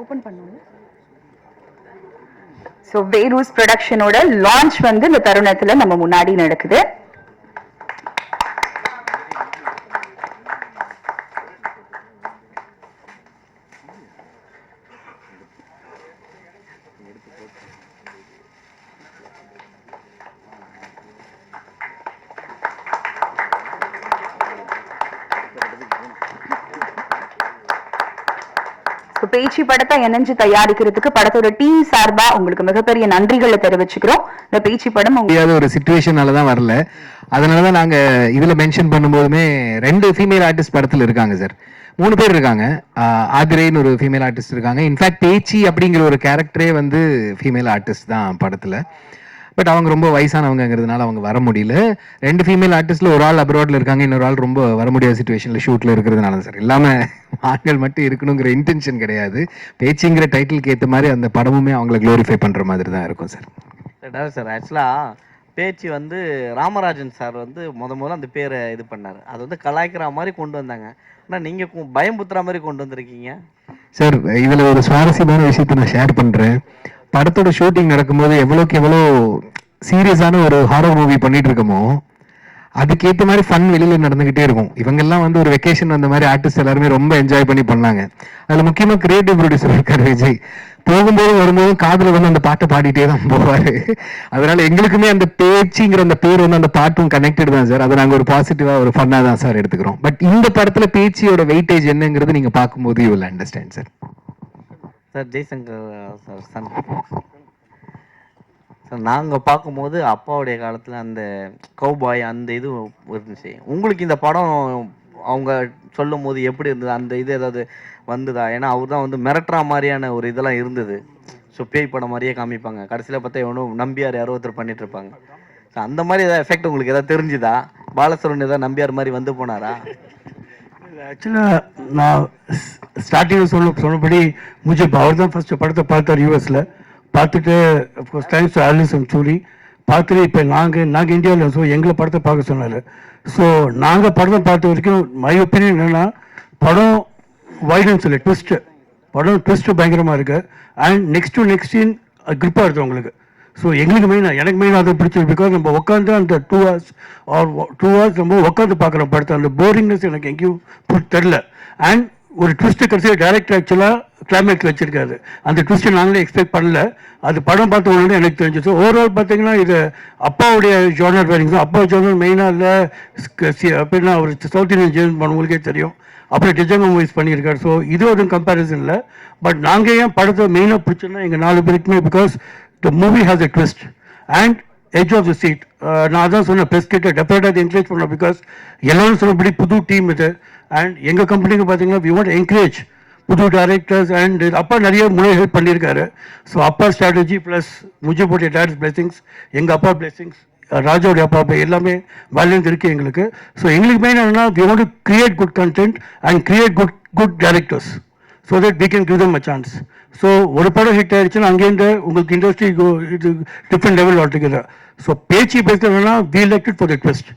Open பண்ணுவோம். So வேரூஸ் ப்ரொடக்ஷனோட launch வந்து இந்த தருணத்தில் நம்ம முன்னாடி நடக்குது So, பேச்சு படத்தை இணைஞ்சு தயாரிக்கிறதுக்கு படத்தோட டீம் சார்பா உங்களுக்கு மிகப்பெரிய நன்றிகளை தெரிவிச்சுக்கிறோம். இந்த பேச்சு படம் உங்களுக்கு ஒரு சுச்சுவேஷனால தான் வரல. அதனால தான் நாங்க இதுல மென்ஷன் பண்ணும்போதுமே ரெண்டு ஃபீமேல் ஆர்டிஸ்ட் படத்துல இருக்காங்க சார் மூணு பேர் இருக்காங்க. ஆதிரேன்னு ஒரு ஃபீமேல் ஆர்டிஸ்ட் இருக்காங்க. இன்ஃபேக்ட் பேச்சி அப்படிங்கிற ஒரு கேரக்டரே வந்து ஃபீமேல் ஆர்டிஸ்ட் தான் படத்துல. பட் அவங்க ரொம்ப வயசானவங்கங்கிறதுனால அவங்க வர முடியல. ரெண்டு ஃபீமேல் ஆர்டிஸ்ட்ல ஒரு ஆள் அப்ராட்ல இருக்காங்க இன்னொரு ஆள் ரொம்ப வர முடியாத சுச்சுவேஷன்ல ஷூட்ல இருக்கிறதுனால சார் இல்லாம ஆண்கள் மட்டும் இருக்கணுங்கிற இன்டென்ஷன் கிடையாது. பேச்சுங்கிற டைட்டிலுக்கு ஏற்ற மாதிரி அந்த படமுமே அவங்கள க்ளோரிஃபை பண்ற மாதிரி தான் இருக்கும் சார் சார் ஆக்சுவலாக பேச்சு வந்து ராமராஜன் சார் வந்து முத முதல்ல அந்த பேரை இது பண்ணார். அது வந்து கலாய்க்கிற மாதிரி கொண்டு வந்தாங்க. ஆனால் நீங்கள் பயம்புத்துற மாதிரி கொண்டு வந்திருக்கீங்க. சார் இதுல ஒரு சுவாரஸ்யமான விஷயத்தை நான் ஷேர் பண்றேன். படத்தோட ஷூட்டிங் நடக்கும்போது எவ்வளோக்கு எவ்வளோ சீரியஸான ஒரு ஹாரர் மூவி பண்ணிட்டு இருக்கோமோ அதுக்கேற்ற மாதிரி ஃபன் வெளியில் நடந்துக்கிட்டே இருக்கும். இவங்கெல்லாம் வந்து ஒரு வெக்கேஷன் அந்த மாதிரி ஆர்டிஸ்ட் எல்லாருமே ரொம்ப என்ஜாய் பண்ணி பண்ணாங்க. அதில் முக்கியமாக கிரியேட்டிவ் ப்ரொடியூசர் இருக்கார் விஜய். போகும்போது வரும்போது காதில் வந்து அந்த பாட்டை பாடிட்டே தான் போவார். அதனால எங்களுக்குமே அந்த பேச்சுங்கிற அந்த பேர் வந்து அந்த பாட்டும் கனெக்டட் தான் சார். அதை நாங்கள் ஒரு பாசிட்டிவாக ஒரு ஃபன்னாக தான் சார் எடுத்துக்கிறோம். பட் இந்த படத்தில் பேச்சியோட வெயிட்டேஜ் என்னங்கிறது நீங்கள் பார்க்கும்போது you will understand sir sir Jaishankar sir son sir நாங்கள் பார்க்கும்போது அப்பாவுடைய காலத்தில் அந்த கௌபாய் அந்த இது இருந்துச்சு. உங்களுக்கு இந்த படம் அவங்க சொல்லும் போது எப்படி இருந்தது? அந்த இது ஏதாவது வந்ததா? ஏன்னா அவர் தான் வந்து மிரட்டுற மாதிரியான ஒரு இதெல்லாம் இருந்தது. ஸோ பேய் படம் மாதிரியே காமிப்பாங்க. கடைசியில் பார்த்தா எவனும் நம்பியார் யாரோ ஒருத்தர் பண்ணிட்டு இருப்பாங்க ஸோ அந்த மாதிரி ஏதாவது எஃபெக்ட் உங்களுக்கு ஏதாவது தெரிஞ்சுதா? பாலசரன் ஏதாவது நம்பியார் மாதிரி வந்து போனாரா? ஆக்சுவலாக நான் ஸ்டார்டிங்கில் சொல்ல சொன்னபடி முஜிப் அவர் தான் ஃபஸ்ட்டு படத்தை பார்த்தார் யூஎஸில் பார்த்துட்டு அஃப்கோர்ஸ் தேங்க்ஸ் ஆலிசம் சூரி பார்த்துட்டு இப்போ நாங்கள் நாங்கள் இந்தியாவில் ஸோ எங்களை படத்தை பார்க்க சொன்னார். ஸோ நாங்கள் படத்தை பார்த்த வரைக்கும் மை ஒப்பீனியன் என்னென்னா படம் வைடன்னு சொல்லி ட்விஸ்ட்டு படம் ட்விஸ்ட்டு பயங்கரமாக இருக்குது and next to next scene க்ரிப்பாக இருக்குது உங்களுக்கு. ஸோ எங்களுக்கு மெயினாக எனக்கு மெயினாக அதை பிடிச்சது பிகாஸ் நம்ம உட்காந்து அந்த two hours or two hours நம்ம உட்காந்து பார்க்குற படத்தை அந்த போரிங்னஸ் எனக்கு எங்கேயும் தெரில அண்ட் ஒரு ட்விஸ்ட்டு கடைசியாக டேரக்டர் ஆக்சுவலாக கிளைமேக்ஸ் வச்சிருக்காரு. அந்த ட்விஸ்ட்டை நாங்களே எக்ஸ்பெக்ட் பண்ணல. அது படம் பார்த்த உடனே எனக்கு தெரிஞ்சிச்சு. ஓவரால் பார்த்தீங்கன்னா இது அப்பாவுடைய ஜோனர் வேறிங்ஸ் அப்பா ஜோனர் மெயினாக இல்லை. அப்படின்னா ஒரு சவுத் இந்தியன் ஜேர்ன் பண்ணவங்களுக்கே தெரியும். அப்புறம் டிஜங்க மூவிஸ் பண்ணியிருக்காரு. ஸோ இது ஒரு கம்பேரிசன் இல்லை. பட் நாங்கள் ஏன் படத்தை மெயினாக பிடிச்சோன்னா எங்கள் நாலு பேருக்குமே because the movie has a twist and edge of the seat நான் அதான் சொன்னேன் ப்ரெஸ் கிட்ட டெஃபினட்டாக என்கரேஜ் பண்ணோம் பிகாஸ் எல்லாரும் சொன்னபடி புது டீம் இது. அண்ட் எங்கள் கம்பெனிக்கு பார்த்தீங்கன்னா வி வாண்ட் என்கரேஜ் புது டைரக்டர்ஸ் அண்ட் அப்பா நிறைய முறை ஹெல்ப் பண்ணியிருக்காரு. ஸோ அப்பா ஸ்ட்ராட்டஜி ப்ளஸ் முஜிபுடைய டேரக்ட் பிளெஸிங்ஸ் எங்கள் அப்பா பிளெஸிங்ஸ் ராஜாவுடைய அப்பா அப்பா எல்லாமே பேலன்ஸ் இருக்குது எங்களுக்கு. ஸோ எங்களுக்கு மெயின் என்னன்னா we want to create good content and create good good directors so that we can give them a chance so ஒரு படம் ஹிட் ஆயிடுச்சுன்னா அங்கேருந்து உங்களுக்கு இண்டஸ்ட்ரி இது டிஃப்ரெண்ட் லெவல் ஆல்டுகெதர் ஸோ பேச்சு பேசுறதுனா we elected for request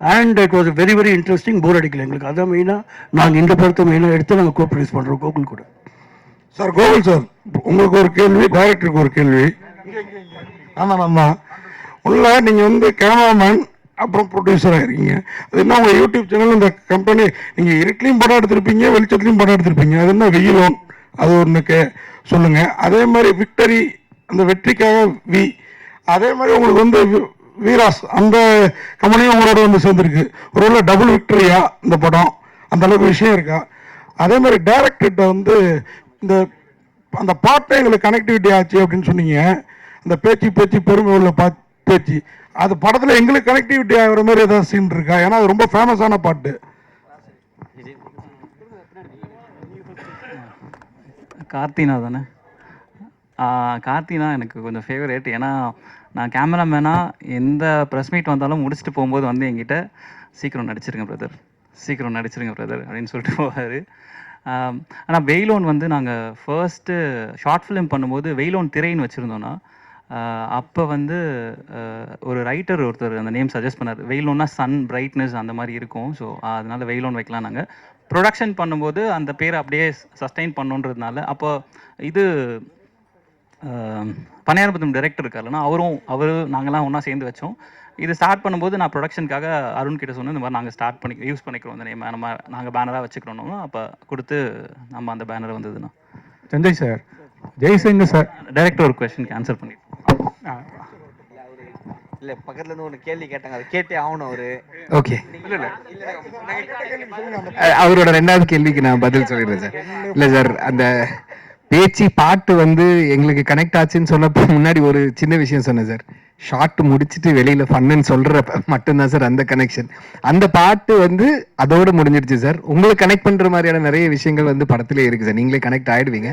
and it was very very interesting bore அடிக்கல எங்களுக்கு. அதான் மெயினாக நாங்கள் இந்த படத்தை மெயினாக எடுத்து நாங்கள் கோ ப்ரொடியூஸ் பண்ணுறோம் கோகுல் கூட. சார் கோகுல் சார் உங்களுக்கு ஒரு கேள்வி டைரக்டருக்கு ஒரு கேள்வி. ஆமாம் ஆமாம் உள்ள நீங்கள் வந்து கேமராமேன் அப்புறம் ப்ரொடியூசராக இருக்கீங்க. அது என்ன உங்கள் யூடியூப் சேனல் இந்த கம்பெனி நீங்கள் இருட்டிலையும் படம் எடுத்திருப்பீங்க வெளிச்சத்துலையும் படம் எடுத்திருப்பீங்க. அது என்ன வெயிலோன் அது ஒன்று கே சொல்லுங்கள் அதே மாதிரி விக்டரி அந்த வெற்றிக்காக வி அதே மாதிரி உங்களுக்கு வந்து வீராஸ் அந்த கம்பெனியும் உங்களோட வந்து சேர்ந்துருக்கு. ஒரு டபுள் விக்டரியா இந்த படம்? அந்த அளவுக்கு விஷயம் இருக்கா? அதே மாதிரி டேரக்டர்கிட்ட வந்து இந்த அந்த பாட்டை எங்களுக்கு கனெக்டிவிட்டி ஆச்சு அப்படின்னு சொன்னீங்க. அந்த பேச்சு பேச்சு பெருமை உள்ள பா பேச்சு. அது படத்தில் எங்களுக்கு கனெக்டிவிட்டி ஆகிற மாதிரி ஏதாவது சீன் இருக்கா? ஏன்னா அது ரொம்ப ஃபேமஸான பாட்டு. கார்த்தினா தானே? கார்த்தினா எனக்கு கொஞ்சம் ஃபேவரேட் ஏன்னா நான் கேமராமேனாக எந்த ப்ரெஸ் மீட் வந்தாலும் முடிச்சுட்டு போகும்போது வந்து என்கிட்ட சீக்கிரம் நடிச்சிருங்க பிரதர் சீக்கிரம் நடிச்சிருங்க பிரதர் அப்படின்னு சொல்லிட்டு போவார். ஆனால் வெயிலோன் வந்து நாங்கள் ஃபர்ஸ்ட்டு ஷார்ட் ஃபிலிம் பண்ணும்போது வெயிலோன் திரைன்னு வச்சுருந்தோன்னா அப்போ வந்து ஒரு ரைட்டர் ஒருத்தர் அந்த நேம் சஜஸ்ட் பண்ணார். வெயிலோன்னா சன் பிரைட்னஸ் அந்த மாதிரி இருக்கும். ஸோ அதனால வெயிலோன் வைக்கலாம் நாங்கள் ப்ரொடக்ஷன் பண்ணும்போது அந்த பேரை அப்படியே சஸ்டைன் பண்ணுன்றதுனால அப்போ இது பனையாரபுரம் டைரக்டர் இருக்காருன்னா அவரும் அவர் நாங்கள்லாம் ஒன்றா சேர்ந்து வச்சோம். இது ஸ்டார்ட் பண்ணும்போது நான் ப்ரொடக்ஷனுக்காக அருண் கிட்ட சொன்னேன் இந்த மாதிரி நாங்கள் ஸ்டார்ட் பண்ணி யூஸ் பண்ணிக்கிறோம் இந்த நேம் நம்ம நாங்கள் பேனராக வச்சுக்கிறோம் அப்போ கொடுத்து நம்ம அந்த banner வந்ததுண்ணா Sanjay sir. Jaishankar sir. Director ஒரு கொஸ்டினுக்கு ஆன்சர் பண்ணி இல்ல பக்கத்துல இருந்து ஒண்ணு கேள்வி கேட்டாங்க. அதை கேட்டே ஆகணும் அவரு. ஓகே. அவரோட ரெண்டாவது கேள்விக்கு நான் பதில் சொல்லிடுறேன் சார். இல்ல சார் அந்த பேச்சு பாட்டு வந்து எங்களுக்கு கனெக்ட் ஆச்சுன்னு சொன்னப்போ முன்னாடி ஒரு சின்ன விஷயம் சொன்னேன் சார். ஷார்ட் முடிச்சிட்டு வெளியில ஃபன்னு சொல்றப்ப மட்டும்தான் சார் அந்த கனெக்ஷன் அந்த பாட்டு வந்து அதோட முடிஞ்சிடுச்சு சார். உங்களுக்கு கனெக்ட் பண்ற மாதிரியான நிறைய விஷயங்கள் வந்து படத்திலே இருக்கு சார். நீங்களே கனெக்ட் ஆயிடுவீங்க.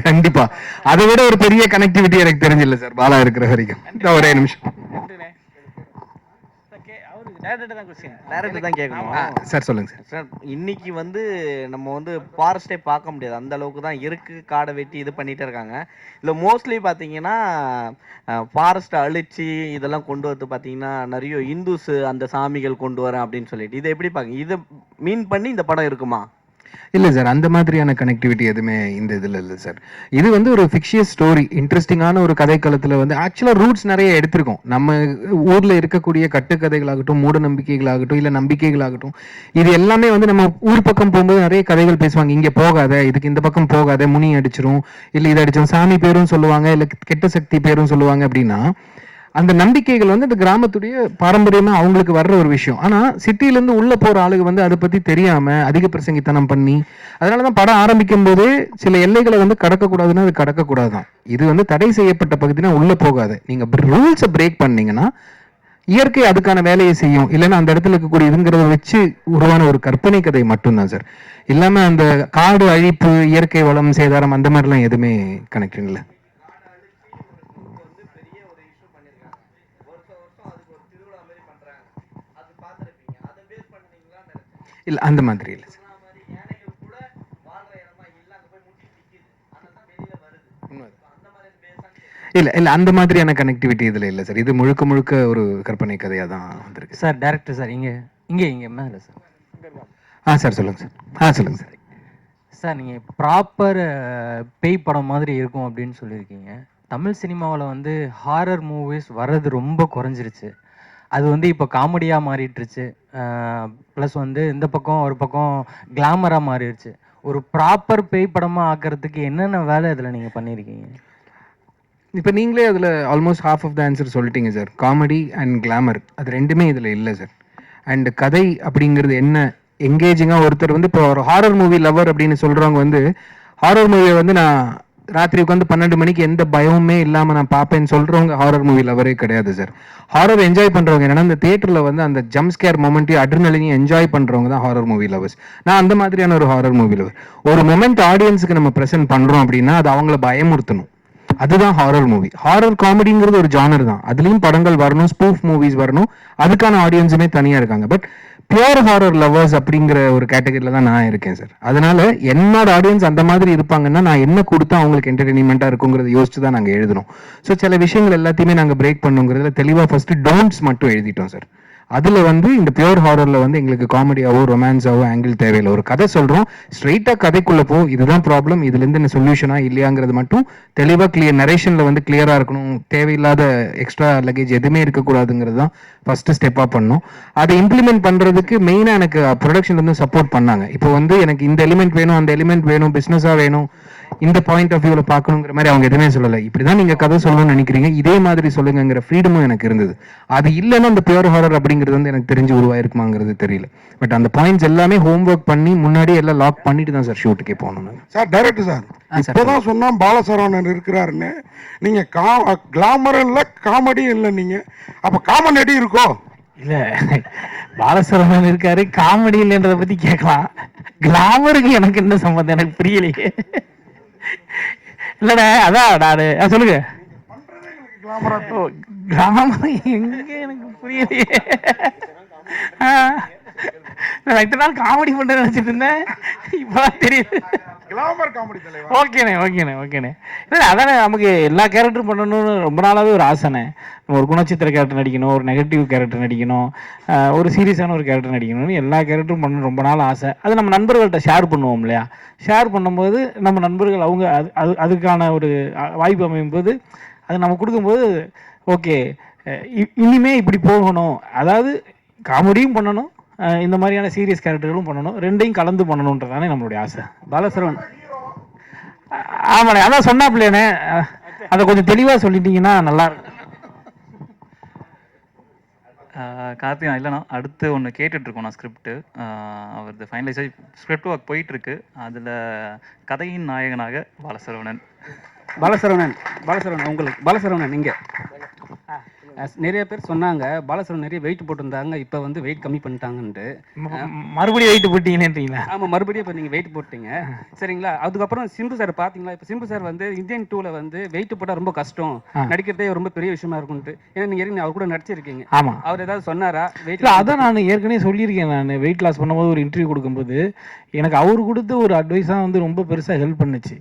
கண்டிப்பா. அதை விட ஒரு பெரிய கனெக்டிவிட்டி எனக்கு தெரிஞ்சில்ல சார் பாலா இருக்கிற வரைக்கும். ஒரே நிமிஷம். டேரக்டர் தான் கேட்கணும் சார் சொல்லுங்க சார் சார் இன்னைக்கு வந்து நம்ம வந்து ஃபாரஸ்டே பார்க்க முடியாது. அந்த அளவுக்கு தான் இருக்கு காடை வெட்டி இது பண்ணிட்டே இருக்காங்க. இல்லை மோஸ்ட்லி பார்த்தீங்கன்னா ஃபாரஸ்ட்டை அழிச்சு இதெல்லாம் கொண்டு வந்து பார்த்தீங்கன்னா நிறைய இந்துஸ் அந்த சாமிகள் கொண்டு வரேன் அப்படின்னு சொல்லிட்டு. இதை எப்படி பார்க்க இதை மீன் பண்ணி இந்த படம் இருக்குமா? இல்லை சார் அந்த மாதிரியான கனெக்டிவிட்டி எதுவுமே இந்த இதுல இல்ல சார். இது வந்து ஒரு ஃபிக்ஷியஸ் ஸ்டோரி இன்ட்ரெஸ்டிங்கான ஒரு கதைக்களத்தில் வந்து ஆக்சுவலா ரூட்ஸ் நிறைய எடுத்திருக்கோம். நம்ம ஊரில் இருக்கக்கூடிய கட்டுக்கதைகளாகட்டும் மூட நம்பிக்கைகளாகட்டும் இல்லை நம்பிக்கைகளாகட்டும் இது எல்லாமே வந்து நம்ம ஊர் பக்கம் போகும்போது நிறைய கதைகள் பேசுவாங்க. இங்கே போகாத இதுக்கு இந்த பக்கம் போகாத முனி அடிச்சிரும் இல்லை இது அடிச்சிடும் சாமி பேரும் சொல்லுவாங்க இல்லை கெட்ட சக்தி பேரும் சொல்லுவாங்க அப்படின்னா அந்த நம்பிக்கைகள் வந்து இந்த கிராமத்துடைய பாரம்பரியமா அவங்களுக்கு வர்ற ஒரு விஷயம். ஆனா சிட்டிலேருந்து உள்ளே உள்ள போற ஆளுங்க வந்து அதை பத்தி தெரியாம அதிக பிரசங்கித்தனம் பண்ணி அதனாலதான் படம் ஆரம்பிக்கும் போதே சில எல்லைகளை வந்து கடக்க கூடாதுன்னா அது கடக்க கூடாதுதான் இது வந்து தடை செய்யப்பட்ட பகுதினா உள்ள போகாது. நீங்க ரூல்ஸை பிரேக் பண்ணீங்கன்னா இயற்கை அதுக்கான வேலையை செய்யும். இல்லைன்னா அந்த இடத்துல இருக்கக்கூடிய இதுங்கிறத வச்சு உருவான ஒரு கற்பனை கதை மட்டும்தான் சார். இல்லாம அந்த காடு அழிப்பு இயற்கை வளம் சேதாரம் அந்த மாதிரிலாம் எதுவுமே கனெக்ட் இல்லை இல்ல அந்த மாதிரி இல்லை சார் இல்ல இல்ல அந்த மாதிரியான கனெக்டிவிட்டி இதுல இல்ல சார் இது முழுக்க முழுக்க ஒரு கற்பனை கதையா தான் வந்திருக்கு. சார் டேரக்டர் சார் இங்கே இங்கே இங்கே மேலே சார் ஆ சார் சொல்லுங்க சார் ஆ சொல்லுங்க சார் சார் நீங்கள் ப்ராப்பர் பேய் படம் மாதிரி இருக்கும் அப்படின்னு சொல்லியிருக்கீங்க. தமிழ் சினிமாவில் வந்து ஹாரர் மூவிஸ் வர்றது ரொம்ப குறைஞ்சிருச்சு. அது வந்து இப்போ காமெடியாக மாறிட்டுருச்சு ப்ளஸ் வந்து இந்த பக்கம் ஒரு பக்கம் கிளாமராக மாறிடுச்சு. ஒரு ப்ராப்பர் பேய் படமாக ஆக்கிறதுக்கு என்னென்ன வேலை இதில் நீங்கள் பண்ணியிருக்கீங்க இப்போ நீங்களே அதில் almost half of the answer சொல்லிட்டீங்க சார் காமெடி அண்ட் கிளாமர் அது ரெண்டுமே இதில் இல்லை சார் அண்ட் கதை அப்படிங்கிறது என்ன எங்கேஜிங்காக ஒருத்தர் வந்து இப்போ ஒரு ஹாரர் மூவி லவர் அப்படின்னு சொல்கிறவங்க வந்து ஹாரர் மூவியை வந்து நான் ராத்திரி உட்காந்து பன்னெண்டு மணிக்கு எந்த பயமுமே இல்லாமல் நான் பார்ப்பேன்னு சொல்கிறவங்க ஹாரர் மூவி லவரே கிடையாது சார் ஹாரர் என்ஜாய் பண்ணுறவங்க என்னன்னா இந்த தேட்டரில் வந்து அந்த ஜம்ப் ஸ்கேர் மொமெண்ட்டையும் அட்ரினலையும் என்ஜாய் பண்ணுறவங்க தான் ஹாரர் மூவி லவர்ஸ் நான் அந்த மாதிரியான ஒரு ஹாரர் மூவி லவர் ஒரு மொமெண்ட் ஆடியன்ஸுக்கு நம்ம ப்ரெசென்ட் பண்ணுறோம் அப்படின்னா அது அவங்கள பயமுறுத்தணும். அதுதான் ஹாரர் மூவி ஹாரர் காமெடிங்கிறது ஒரு ஜானர் தான். அதுலயும் படங்கள் வரணும் ஸ்பூஃப் மூவிஸ் வரணும். அதுக்கான ஆடியன்ஸுமே தனியாக இருக்காங்க. பட் பியூர் ஹாரர் லவர்ஸ் அப்படிங்கிற ஒரு கேட்டகரியில தான் நான் இருக்கேன் சார் அதனால என்னோட ஆடியன்ஸ் அந்த மாதிரி இருப்பாங்கன்னா நான் என்ன கொடுத்தா அவங்களுக்கு என்டர்டெயின்மெண்ட்டாக இருக்குங்கிறத யோசிச்சு தான் நாங்கள் எழுதுறோம். ஸோ சில விஷயங்கள் எல்லாத்தையுமே நாங்கள் பிரேக் பண்ணுங்கிறதுல தெளிவாக ஃபர்ஸ்ட் டோன்ட்ஸ் மட்டும் எழுதிட்டோம் சார் அதில் வந்து இந்த பியூர் ஹாரரில் வந்து எங்களுக்கு காமெடியாவோ ரொமான்ஸாவோ ஆங்கிள் தேவையில்லை. ஒரு கதை சொல்கிறோம் ஸ்ட்ரைட்டாக கதைக்குள்ளே போ இதுதான் ப்ராப்ளம் இதுலேருந்து என்ன சொல்யூஷனா இல்லையாங்கிறது மட்டும் தெளிவாக கிளியர் நரேஷனில் வந்து கிளியராக இருக்கணும். தேவையில்லாத எக்ஸ்ட்ரா லக்கேஜ் எதுவுமே இருக்கக்கூடாதுங்கிறது தான் ஃபஸ்ட்டு ஸ்டெப்பாக பண்ணோம். அதை இம்ப்ளிமெண்ட் பண்ணுறதுக்கு மெயினாக எனக்கு ப்ரொடக்ஷன்லேருந்து வந்து சப்போர்ட் பண்ணாங்க. இப்போ வந்து எனக்கு இந்த எலிமெண்ட் வேணும் அந்த எலிமெண்ட் வேணும் பிஸ்னஸாக வேணும் இந்த பாயிண்ட் ஆஃப் வியூவில் பார்க்கணுங்கிற மாதிரி அவங்க எதுவுமே சொல்லலை. இப்படி தான் நீங்கள் கதை சொல்லணும்னு நினைக்கிறீங்க இதே மாதிரி சொல்லுங்கிற ஃப்ரீடமும் எனக்கு இருந்தது. அது இல்லைன்னா அந்த பியூர் ஹாரர் அப்படிங்கிறது வந்து எனக்கு தெரிஞ்சு உருவாயிருக்குமாங்கிறது தெரியல. பட் அந்த பாயிண்ட்ஸ் எல்லாமே ஹோம்ஒர்க் பண்ணி முன்னாடி எல்லாம் லாக் பண்ணிட்டு தான் சார் ஷூட்டுக்கே போகணும். Sir director sir. இப்போதான் சொன்னா பாலசரவணன் இருக்கிறாருன்னு. நீங்க கா கிளாமர் இல்ல காமெடி இல்லை நீங்க. அப்ப காமெடி இருக்கோ? இல்லை பாலசுரமன் இருக்காரு காமெடி இல்லைன்றதை பற்றி கேட்கலாம். கிளாமருக்கு எனக்கு என்ன சம்மந்தம் எனக்கு புரியலையே. இல்லைண்ணே அதான் நான் சொல்லுங்க. ஓ, கிளாமர் எங்க எனக்கு புரியலையே. நான் இத்தனை நாள் காமெடி பண்ணுறேன்னு நினச்சிட்டு இருந்தேன். இப்போதான் தெரியுது. கிளாமர் காமெடி தலைவா? ஓகேண்ணே ஓகேண்ணே ஓகேண்ணே. இல்லை அதானே நமக்கு எல்லா கேரக்டரும் பண்ணணும்னு ரொம்ப நாளாகவே ஒரு ஆசைண்ணே. ஒரு குணச்சித்திர கேரக்டர் நடிக்கணும் ஒரு நெகட்டிவ் கேரக்டர் நடிக்கணும் ஒரு சீரியஸான ஒரு கேரக்டர் நடிக்கணும்னு எல்லா கேரக்டரும் பண்ணணும் ரொம்ப நாள் ஆசை. அது நம்ம நண்பர்கள்ட்ட ஷேர் பண்ணுவோம் இல்லையா? ஷேர் பண்ணும்போது நம்ம நண்பர்கள் அவங்க அது அது அதுக்கான ஒரு வாய்ப்பு அமையும் போது அது நம்ம கொடுக்கும்போது ஓகே இனிமே இப்படி போகணும். அதாவது காமெடியும் பண்ணணும் இந்த மாதிரியான சீரியஸ் கேரக்டர்களும் பண்ணணும். ரெண்டையும் கலந்து பண்ணணுன்றதானே நம்மளுடைய ஆசை. பாலசரவன். ஆமாண்ணே அதான் சொன்னாப்லேண்ணே அதை கொஞ்சம் தெளிவாக சொல்லிட்டீங்கன்னா நல்லா இருக்கும் கார்த்தி இல்லைண்ணா அடுத்து ஒன்று கேட்டுட்ருக்கோம் நான் ஸ்கிரிப்ட்டு அவரது ஃபைனலைஸ் ஸ்கிரிப்ட் ஒர்க் போயிட்டுருக்கு அதில் கதையின் நாயகனாக பாலசரவணன். பாலசரவணன் பாலசரவணன் உங்களுக்கு பாலசரவணன் நீங்க அஹ் நிறைய பேர் சொன்னாங்க பாலசரவணன் நிறைய வெயிட் போட்டிருந்தாங்க இப்போ வந்து வெயிட் கம்மி பண்ணிட்டாங்கன்ட்டு. மறுபடியும் வெயிட் போட்டீங்கன்றீங்களா? ஆமாம் மறுபடியும் இப்போ நீங்கள் வெயிட் போட்டீங்க. சரிங்களா? அதுக்கப்புறம் சிம்பு சார் பார்த்தீங்களா இப்போ சிம்பு சார் வந்து இந்தியன் டூவில் வந்து வெயிட் போட்டால் ரொம்ப கஷ்டம். நடிக்கிறதே ரொம்ப பெரிய விஷயமா இருக்கும்ட்டு ஏன்னா நீங்கள் அவர் கூட நடிச்சிருக்கீங்க. ஆமாம் அவர் ஏதாவது சொன்னாரா? வெயிட் அதான் நான் ஏற்கனவே சொல்லியிருக்கேன் நான். வெயிட் லாஸ் பண்ணும்போது ஒரு இன்டர்வியூ கொடுக்கும்போது எனக்கு அவர் கொடுத்த ஒரு அட்வைஸாக வந்து ரொம்ப பெருசாக ஹெல்ப் பண்ணுச்சு.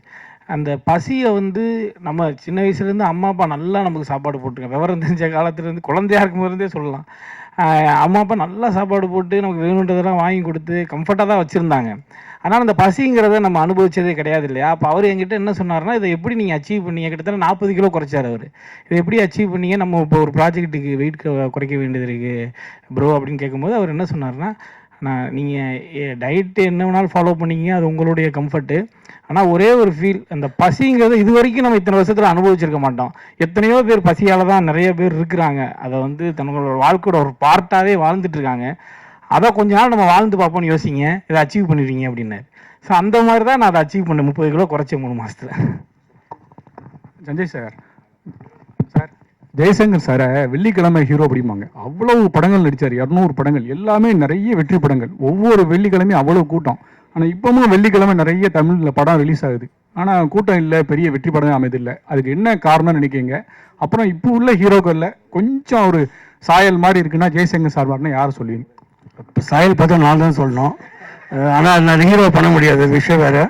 அந்த பசியை வந்து நம்ம சின்ன வயசுலேருந்து அம்மா அப்பா நல்லா நமக்கு சாப்பாடு போட்டுருங்க விவரம் தெரிஞ்ச காலத்துலேருந்து குழந்தையா இருக்கும்போதே சொல்லலாம். அம்மா அப்பா நல்லா சாப்பாடு போட்டு நமக்கு வேணுன்றதெல்லாம் வாங்கி கொடுத்து கம்ஃபர்ட்டாக தான் வச்சுருந்தாங்க. ஆனால் அந்த பசிங்கிறத நம்ம அனுபவிச்சதே கிடையாது இல்லையா? அப்போ அவர் என்கிட்ட என்ன சொன்னார்னா இதை எப்படி நீங்கள் அச்சீவ் பண்ணீங்க? கிட்டத்தட்ட நாற்பது கிலோ குறைச்சார் அவர். இதை எப்படி அச்சீவ் பண்ணீங்க? நம்ம இப்போ ஒரு ப்ராஜெக்ட்டுக்கு வெயிட் குறைக்க வேண்டியது இருக்குது ப்ரோ அப்படின்னு கேட்கும்போது அவர் என்ன சொன்னார்னா நான் நீங்கள் டயட்டு என்ன வேணாலும் ஃபாலோ பண்ணிங்க அது உங்களுடைய கம்ஃபர்ட்டு ஆனால் ஒரே ஒரு ஃபீல் அந்த பசிங்கிறது இது வரைக்கும் நம்ம இத்தனை வருஷத்தில் அனுபவிச்சிருக்க மாட்டோம். எத்தனையோ பேர் பசியால் தான் நிறைய பேர் இருக்கிறாங்க. அதை வந்து தங்களோட வாழ்க்கையோட ஒரு பார்ட்டாகவே வாழ்ந்துட்டு இருக்காங்க. அதை கொஞ்ச நாள் நம்ம வாழ்ந்து பார்ப்போம்னு யோசிங்க. இதை அச்சீவ் பண்ணிடுவீங்க அப்படின்னாரு. ஸோ அந்த மாதிரி தான் நான் அதை அச்சீவ் பண்ணேன் முப்பது கிலோ குறைச்சேன் மூணு மாதத்தில் சஞ்சய் சார் ஜெயசங்கர் சாரை வெள்ளிக்கிழமை ஹீரோ அப்படிம்பாங்க அவ்வளவு படங்கள் நடித்தார் இரநூறு படங்கள். எல்லாமே நிறைய வெற்றி படங்கள். ஒவ்வொரு வெள்ளிக்கிழமையும் அவ்வளோ கூட்டம். ஆனால் இப்போவும் வெள்ளிக்கிழமை நிறைய தமிழில் படம் ரிலீஸ் ஆகுது. ஆனால் கூட்டம் இல்லை பெரிய வெற்றி படமே அமைதில்லை. அதுக்கு என்ன காரணம்னு நினைக்கிறீங்க? அப்புறம் இப்போ உள்ள ஹீரோக்களில் கொஞ்சம் ஒரு சாயல் மாதிரி இருக்குன்னா ஜெயசங்கர் சார் மாதிரினா யார் சொல்லுவீங்க இப்போ சாயல் பார்த்தா நான் தான் சொல்லணும். ஆனால் நான் ஹீரோ பண்ண முடியாது. விஷயம் வேறு.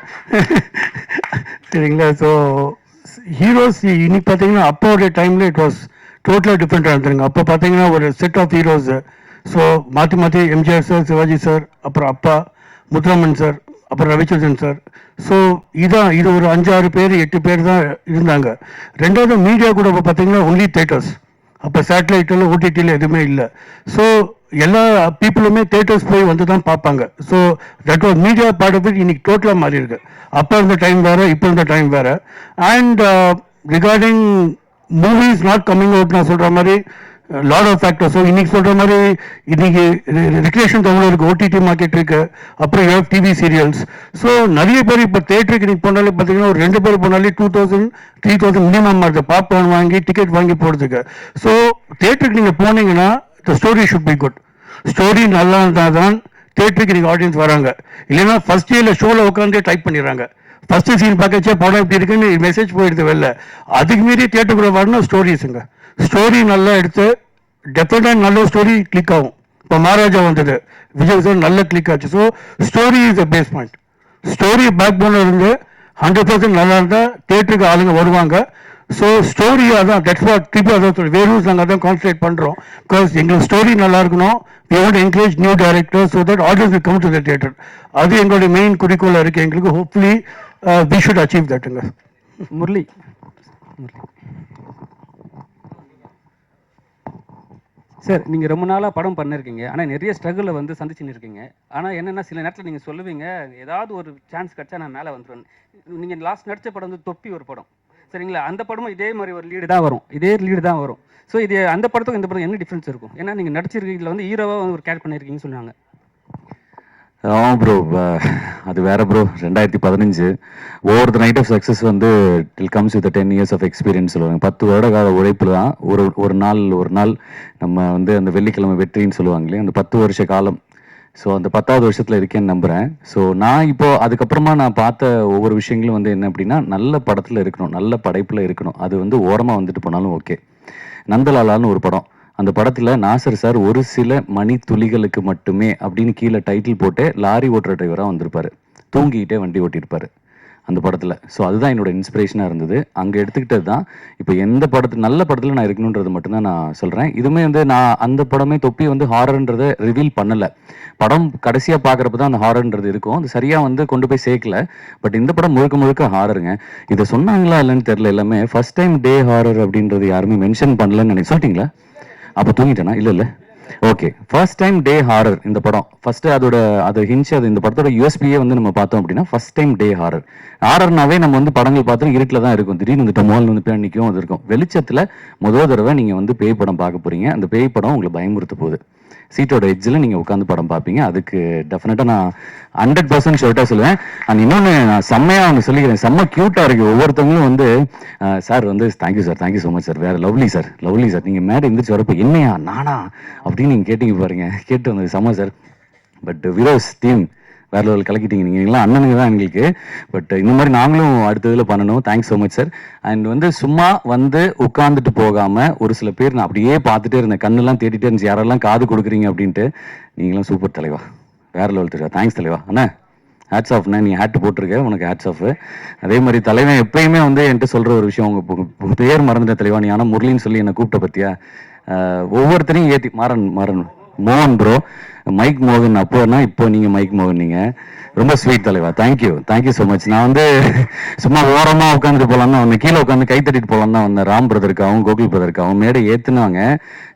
சரிங்களா? ஸோ ஹீரோஸ் இன்னைக்கு பார்த்தீங்கன்னா அப்போடைய டைம்ல இட் வாஸ் டோட்டலாக டிஃப்ரெண்ட்டாக இருந்துருங்க. அப்போ பார்த்தீங்கன்னா ஒரு செட் ஆஃப் ஹீரோஸ் ஸோ மாற்றி மாற்றி எம்ஜிஆர் சார் சிவாஜி சார் அப்புறம் அப்பா முத்துராமன் சார் அப்புறம் ரவிச்சந்திரன் சார் ஸோ இதான் இது ஒரு அஞ்சாறு பேர் எட்டு பேர் தான் இருந்தாங்க. ரெண்டாவது மீடியா கூட இப்போ பார்த்தீங்கன்னா ஒன்லி தேட்டர்ஸ் அப்போ சேட்டலைட்டில் ஓடிடியில் எதுவுமே இல்லை. ஸோ எல்லா பீப்புளுமே தேட்டர்ஸ் போய் வந்து தான் பார்ப்பாங்க. So that was media part of it இன்னைக்கு டோட்டலாக மாறி இருக்கு அப்போ இருந்த டைம் வேறு இப்போ இருந்த டைம் வேறு. And regarding movie is not coming out நான் சொல்கிற மாதிரி லாட் ஆஃப் ஃபேக்டர்ஸ் ஸோ இன்னைக்கு சொல்கிற மாதிரி இன்னைக்கு ரெக்ரேஷன் தமிழ் இருக்குது ஓடிடி மார்க்கெட் இருக்குது அப்புறம் யூ டிவி சீரியல்ஸ் ஸோ நிறைய பேர் இப்போ தேட்டருக்கு நீங்கள் போனாலே பார்த்தீங்கன்னா ஒரு ரெண்டு பேர் போனாலே two thousand three thousand minimum இருக்குது பாப்கார்ன் வாங்கி டிக்கெட் வாங்கி போகிறதுக்கு ஸோ தேட்டருக்கு நீங்கள் போனீங்கன்னா the story should be good story நல்லா இருந்தால் தான் தேட்டருக்கு நீங்கள் ஆடியன்ஸ் வராங்க. இல்லைன்னா ஃபர்ஸ்ட் இயரில் ஷோவில் உட்காந்து டைப் பண்ணிடுறாங்க. ஃபஸ்ட்டு சீன் பார்க்கச்சே படம் எப்படி இருக்குன்னு மெசேஜ் போயிடுது வெளில. அதுக்கு மீறி தேட்டருக்குள்ளே வரணும் ஸ்டோரிஸுங்க ஸ்டோரி நல்லா எடுத்து டெஃபினட்டாக நல்ல ஸ்டோரி கிளிக் ஆகும். இப்போ மகாராஜா வந்தது. விஜய் சார் நல்ல கிளிக் ஆச்சு. So story is the base point story back போனில் இருந்து ஹண்ட்ரட் பர்சன்ட் நல்லா இருந்தால் தேட்டருக்கு ஆளுங்க வருவாங்க. ஸோ ஸ்டோரி அதான் தட்ஸ் வாட் திருப்பி அதான் சொல்லி நாங்கள் அதான் கான்சன்ட்ரேட் பண்ணுறோம் பிகாஸ் எங்களுக்கு ஸ்டோரி நல்லா இருக்கணும். We want encourage new director so that audience will come to the theatre அது எங்களுடைய மெயின் குறிக்கோளாக இருக்குது எங்களுக்கு ஹோப்ஃபுல்லி வி ஷுட் அச்சீவ் தட்டுங்க முரளி முரளி சார் நீங்கள் ரொம்ப நாளாக படம் பண்ணிருக்கீங்க. ஆனால் நிறைய ஸ்ட்ரகிளில் வந்து சந்திச்சுன்னு இருக்கீங்க. ஆனால் என்னென்னா சில நேரத்தில் நீங்கள் சொல்லுவீங்க ஏதாவது ஒரு சான்ஸ் கிடச்சா நான் மேலே வந்துடுவேன் நீங்கள் லாஸ்ட் நடித்த படம் வந்து தொப்பி ஒரு படம். சரிங்களா? அந்த படமும் இதே மாதிரி ஒரு லீடு தான் வரும். இதே லீடு தான் வரும். ஸோ இது அந்த படத்துக்கும் இந்த படம் என்ன டிஃப்ரென்ஸ் இருக்கும்? ஏன்னா நீங்கள் நடிச்சிருக்கீங்களா வந்து ஹீரோவாக வந்து ஒரு கேரக்ட் பண்ணியிருக்கீங்கன்னு சொன்னாங்க ஆமாம் ப்ரோ அது வேற ப்ரோ ரெண்டாயிரத்தி பதினஞ்சு. Over the night of success வந்து till comes with ten years of experience சொல்லுவாங்க. பத்து வருட கால உழைப்பு தான் ஒரு ஒரு நாள் ஒரு நாள் நம்ம வந்து அந்த வெள்ளிக்கிழமை வெற்றின்னு சொல்லுவாங்களே அந்த பத்து வருஷ காலம். ஸோ அந்த பத்தாவது வருஷத்தில் இருக்கேன்னு நம்புகிறேன் ஸோ நான் இப்போது அதுக்கப்புறமா நான் பார்த்த ஒவ்வொரு விஷயங்களும் வந்து என்ன அப்படின்னா நல்ல படத்தில் இருக்கணும். நல்ல படைப்பில் இருக்கணும். அது வந்து ஓரமாக வந்துட்டு போனாலும் ஓகே நந்தலாலான்னு ஒரு படம். அந்த படத்தில் நாசர் சார் ஒரு சில மணி துளிகளுக்கு மட்டுமே அப்படின்னு கீழே டைட்டில் போட்டு லாரி ஓட்டுற டிரைவராக வந்திருப்பார். தூங்கிக்கிட்டே வண்டி ஓட்டியிருப்பார் அந்த படத்தில். ஸோ அதுதான் என்னோட இன்ஸ்பிரேஷனாக இருந்தது. அங்கே எடுத்துக்கிட்டது தான். இப்போ எந்த படத்து நல்ல படத்தில் நான் இருக்கணுன்றது மட்டும்தான் நான் சொல்கிறேன் இதுவுமே வந்து நான் அந்த படமே தொப்பி வந்து ஹாரர்ன்றதை ரிவீல் பண்ணலை. படம் கடைசியாக பார்க்குறப்ப தான் அந்த ஹாரர்ன்றது இருக்கும். அது சரியாக வந்து கொண்டு போய் சேர்க்கல. பட் இந்த படம் முழுக்க முழுக்க ஹாரருங்க இதை சொன்னாங்களா இல்லைன்னு தெரில எல்லாமே. ஃபர்ஸ்ட் டைம் டே ஹாரர் அப்படின்றது யாருமே மென்ஷன் பண்ணலன்னு நினைச்சு சொல்லிட்டீங்களா அப்போ தூங்கிட்டேனா? இல்லை இல்லை. Okay first time day horror இந்த படம். ஃபர்ஸ்ட் அதோட அது ஹிஞ்ச் அது இந்த படத்தோட யூஎஸ்பியே வந்து நம்ம பார்த்தோம் அப்படின்னா ஃபர்ஸ்ட் டைம் டே ஹாரர் ஹாரர்னாவே நம்ம வந்து படங்கள் பார்த்தோம் இருட்டில் தான் இருக்கும். திடீர்னு இந்த மோல் வந்து பேர் நிற்கும் அது இருக்கும். வெளிச்சத்தில் முதல் தடவை நீங்கள் வந்து பேய் படம் பார்க்க போறீங்க. அந்த பேய் படம் உங்களை பயமுறுத்த போகுது. சீட்டோட எட்ஜில் நீங்கள் உட்காந்து படம் பார்ப்பீங்க. அதுக்கு டெஃபினட்டாக நான் ஹண்ட்ரட் பர்சன்ட் ஷர்ட்டாக சொல்லுவேன். அண்ட் இன்னொன்று நான் செம்மையாக அவங்க சொல்லிக்கிறேன். செம்ம க்யூட்டாக இருக்குது ஒவ்வொருத்தவங்களும் வந்து சார் வந்து thank you sir thank you so much sir வேறு லவ்லி சார் லவ்லி சார் நீங்கள் மேடை எந்திரிச்சு வரப்போ என்னையா? நானா? அப்படின்னு நீங்கள் கேட்டீங்க பாருங்கள் கேட்டு வந்தது செம்ம சார் பட் விரோஸ் டீம் வேற லெவல் கலக்கிட்டீங்க. நீங்கள் எல்லாம் அண்ணனுங்க தான் எங்களுக்கு. பட் இந்த மாதிரி நாங்களும் அடுத்ததுல பண்ணணும். Thanks so much sir and வந்து சும்மா வந்து உட்காந்துட்டு போகாமல் ஒரு சில பேர் நான் அப்படியே பார்த்துட்டே இருந்தேன். கண்ணெல்லாம் தேடிட்டே இருந்துச்சு. யாரெல்லாம் காது கொடுக்குறீங்க அப்படின்ட்டு. நீங்களும் சூப்பர் தலைவா. வேற லெவல் தலைவா. தேங்க்ஸ் தலைவா. அண்ணா ஹேட்ஸ் ஆஃப்ண்ணே நீ ஹேட் போட்டிருக்க. உனக்கு ஹேட்ஸ் ஆஃப் அதே மாதிரி தலைவன் எப்பயுமே வந்து என்கிட்ட சொல்கிற ஒரு விஷயம். உங்கள் பேர் மறந்துட்ட தலைவா. நீ ஆனால் முரளின்னு சொல்லி என்னை கூப்பிட்ட பற்றியா ஒவ்வொருத்தரையும் ஏற்றி மாறன் மாறன். மோகன் ப்ரோ மைக் மோகன் அப்போனா இப்போ நீங்கள் மைக் மோகன் நீங்கள் ரொம்ப ஸ்வீட் தலைவா. தேங்க்யூ தேங்க்யூ ஸோ மச் நான் வந்து சும்மா ஓரமாக உட்காந்துட்டு போகலாம் தான் வந்தேன். கீழே உட்காந்து கை தட்டிட்டு போகலாம் தான் வந்தேன். ராம் பிரதருக்காகவும் கோகுல் பிரதருக்காகவும் மேடை ஏற்றுனாங்க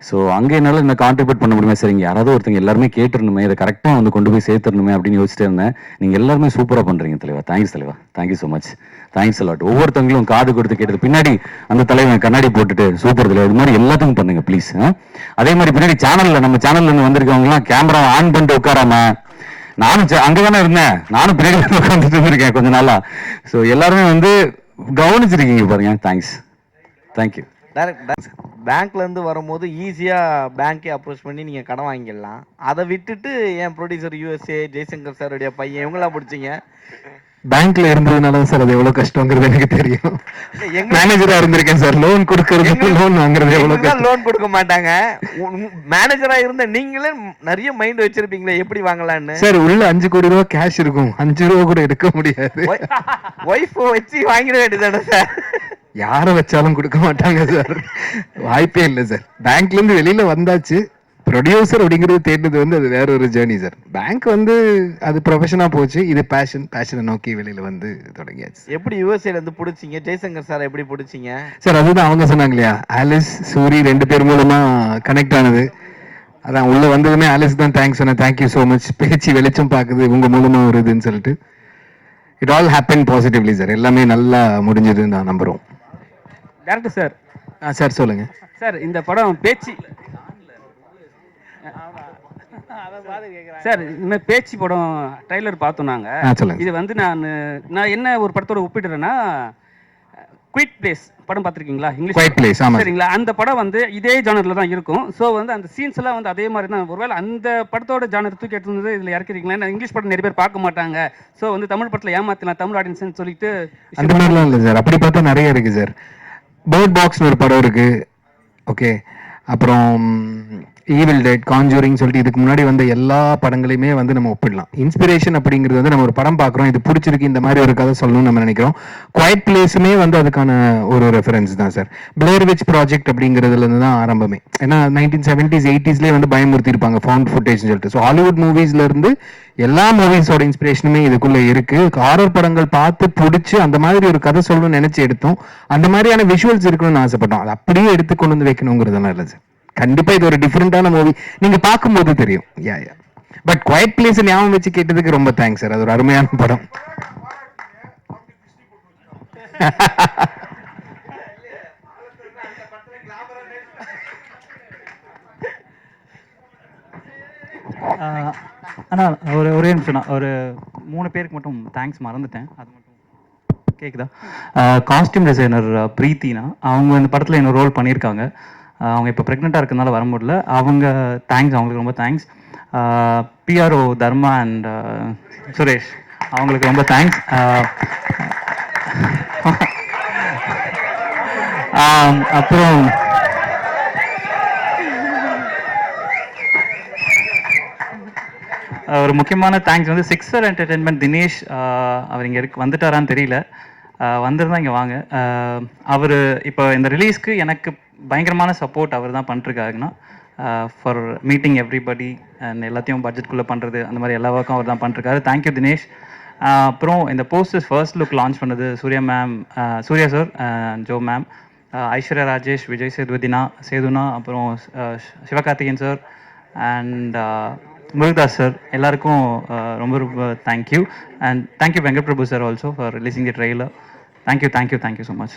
ஸோ அங்கே என்னால் இந்த கான்ட்ரிபியூட் பண்ண முடியுமா? சரிங்க யாராவது ஒருத்தங்க எல்லாருமே கேட்டுருணுமே இதை கரெக்டாக வந்து கொண்டு போய் சேர்த்துருணுமே அப்படின்னு யோசிச்சிட்டே இருந்தேன். நீங்கள் எல்லாருமே சூப்பராக பண்ணுறீங்க தலைவா. தேங்க்ஸ் தலைவா. Thank you so much thanks a lot ஒவ்வொருத்தவங்களும் காது கொடுத்து கேட்டது. பின்னாடி அந்த தலைவன் கண்ணாடி போட்டுட்டு சூப்பர் தலைவர் இது மாதிரி எல்லாத்துக்கும் பண்ணுங்க ப்ளீஸ் அதே மாதிரி பின்னாடி சேனலில் நம்ம சேனல்ல இருந்து வந்திருக்கவங்கலாம் கேமரா ஆன் பண்ணிட்டு உட்காராம நானும் சே- அங்கதானே இருந்தேன். நானும் பின்னாடி உட்காந்துட்டு இருந்திருக்கேன் கொஞ்ச நாளா. ஸோ எல்லாருமே வந்து கவனிச்சிருக்கீங்க பாருங்க. தேங்க்ஸ் தேங்க்யூ டேரக்ட் பேங்க்ல இருந்து வரும்போது ஈஸியா பேங்க்கே அப்ரோச் பண்ணி நீங்க கடன் வாங்கிடலாம். அதை விட்டுட்டு என் ப்ரொடியூசர் யூஎஸ்ஏ ஜெய்சங்கர் சாருடைய பையன் இவங்களாம் பிடிச்சிங்க. பேங்க்ல இருந்ததுனால தான் சார் அது எவ்வளவு கஷ்டங்கிறது எனக்கு தெரியும். மேனேஜரா இருந்திருக்கேன் சார். லோன் கொடுக்கறது லோன் வாங்குறது எவ்வளவு லோன் கொடுக்க மாட்டாங்க. மேனேஜரா இருந்த நீங்களே நிறைய மைண்ட் வச்சிருப்பீங்களே எப்படி வாங்கலாம்னு. சார் உள்ள அஞ்சு கோடி ரூபா கேஷ் இருக்கும். அஞ்சு ரூபா கூட எடுக்க முடியாது. ஒய்ஃப் வச்சு வாங்கிட வேண்டியதானே சார்? யார வச்சாலும் கொடுக்க மாட்டாங்க சார். வாய்ப்பே இல்லை சார். பேங்க்ல இருந்து வெளியில வந்தாச்சு. ப்ரொடியூசர் அப்படிங்கிறது தேடினது வந்து அது வேற ஒரு ஜேர்னி சார் பேங்க் வந்து அது ப்ரொஃபஷனா போச்சு. இது பேஷன் பேஷனை நோக்கி வெளியில வந்து தொடங்கியாச்சு எப்படி யூஎஸ்ஏல இருந்து பிடிச்சிங்க? ஜெய்சங்கர் சார் எப்படி பிடிச்சிங்க? சார் அதுதான் அவங்க சொன்னாங்க இல்லையா? ஆலிஸ் சூரி ரெண்டு பேர் மூலமா கனெக்ட் ஆனது. அதான் உள்ள வந்ததுமே ஆலிஸ் தான் தேங்க்ஸ் சொன்னேன். தேங்க்யூ ஸோ மச் பேச்சு வெளிச்சம் பார்க்குது. உங்க மூலமா வருதுன்னு சொல்லிட்டு. It all happen positively sir எல்லாமே நல்லா முடிஞ்சதுன்னு நான் நம்புறோம். டேரக்டர் சார் ஆ சார் சொல்லுங்க. சார் இந்த படம் பேச்சு சார் மாதிரி பேச்சு படம் ட்ரைலர் பார்த்தோம் நாங்க. ஆ, சொல்லுங்க. இது வந்து நான் நான் என்ன ஒரு படத்தோட ஒப்பிடுறேன்னா குயிட் பிளேஸ் படம் பார்த்துருக்கீங்களா? இங்கிலீஷ் Place, ஆமா. சரிங்களா? அந்த படம் வந்து இதே ஜானர்ல தான் இருக்கும். ஸோ வந்து அந்த சீன்ஸ் எல்லாம் வந்து அதே மாதிரி தான். ஒருவேளை அந்த படத்தோட ஜானர் தூக்கி எடுத்து வந்து இதில் இறக்கிறீங்களா இங்கிலீஷ் படம் நிறைய பேர் பார்க்க மாட்டாங்க. ஸோ வந்து தமிழ் படத்தில் ஏமாத்தலாம் தமிழ் ஆடியன்ஸ்னு சொல்லிட்டு அந்த மாதிரிலாம் இல்லை சார். அப்படி பார்த்தா நிறைய இருக்கு சார். பேர்ட் பாக்ஸ்னு ஒரு படம் இருக்கு. ஓகே அப்புறம் ஈவில் டேட் கான்ஜூரிங் சொல்லிட்டு இதுக்கு முன்னாடி வந்த எல்லா படங்களையுமே வந்து நம்ம ஒப்பிடலாம். இன்ஸ்பிரேஷன் அப்படிங்கிறது வந்து நம்ம ஒரு படம் பார்க்குறோம். இது பிடிச்சிருக்கு இந்த மாதிரி ஒரு கதை சொல்லணும்னு நம்ம நினைக்கிறோம். குவைட் பிளேஸுமே வந்து அதுக்கான ஒரு ரெஃபரன்ஸ் தான் சார் பிளேர் விச் ப்ராஜெக்ட் அப்படிங்கிறதுலேருந்து தான் ஆரம்பமே. ஏன்னா நைன்டீன் செவன்டிஸ் எயிட்டிஸ்லேயே வந்து பயமுறுத்தி இருப்பாங்க ஃபவுண்ட் ஃபுட்டேஜ் சொல்லிட்டு ஸோ ஹாலிவுட் மூவிஸ்லேருந்து எல்லா மூவிஸோட இன்ஸ்பிரேஷனுமே இதுக்குள்ளே இருக்குது ஹாரர் படங்கள் பார்த்து பிடிச்சி அந்த மாதிரி ஒரு கதை சொல்லணும்னு நினச்சி எடுத்தோம். அந்த மாதிரியான விஷுவல்ஸ் இருக்கணும்னு ஆசைப்பட்டோம். அது அப்படியே எடுத்து கொண்டு வந்து வைக்கணுங்கிறதெல்லாம் இல்லை சார் கண்டிப்பா இது ஒரு டிஃப்ரெண்டான மூவி நீங்க பார்க்கும்போது தெரியும். Yeah yeah but quiet place ஞாபகம் வச்சு கேட்டதுக்கு ரொம்ப தேங்க்ஸ் சார் அது ஒரு அருமையான படம். ஆஹ் அண்ணா ஒரு ஒரே நிமிஷம்ண்ணா ஒரு மூணு பேருக்கு மட்டும் தேங்க்ஸ் மறந்துட்டேன். அது மட்டும் கேக்குதா? காஸ்டியூம் டிசைனர் பிரீத்தினா அவங்க இந்த படத்தில் என்ன ரோல் பண்ணியிருக்காங்க? அவங்க இப்போ ப்ரெக்னெண்ட்டாக இருக்கிறதுனால வர முடியல. அவங்க தேங்க்ஸ் அவங்களுக்கு ரொம்ப thanks PRO Dharma and Suresh அவங்களுக்கு ரொம்ப தேங்க்ஸ் அப்புறம் ஒரு முக்கியமான தேங்க்ஸ் வந்து சிக்ஸர் என்டர்டெயின்மெண்ட் தினேஷ் அவர் இங்கே இருக்கு வந்துட்டாரான்னு தெரியல. வந்திருந்தா இங்கே வாங்க. அவர் இப்போ இந்த ரிலீஸ்க்கு எனக்கு பயங்கரமான சப்போர்ட் அவர் தான் பண்ணிருக்காருங்கண்ணா ஃபார் மீட்டிங் எவ்ரிபடி அண்ட் எல்லாத்தையும் பட்ஜெட்குள்ளே பண்ணுறது அந்த மாதிரி எல்லா ஒர்க்கும் அவர் தான் பண்ணிருக்காரு தேங்க்யூ தினேஷ் அப்புறம் இந்த போஸ்டர்ஸ் ஃபர்ஸ்ட் லுக் லான்ச் பண்ணது Suriya ma'am Suriya sir Jo ma'am Aishwarya Rajesh Vijay சேதுவதினா சேதுனா அப்புறம் Sivakarthikeyan sir and Murugadoss sir எல்லாருக்கும் ரொம்ப ரொம்ப thank you and thank you Venkat Prabhu sir also for releasing the trailer thank you thank you thank you so much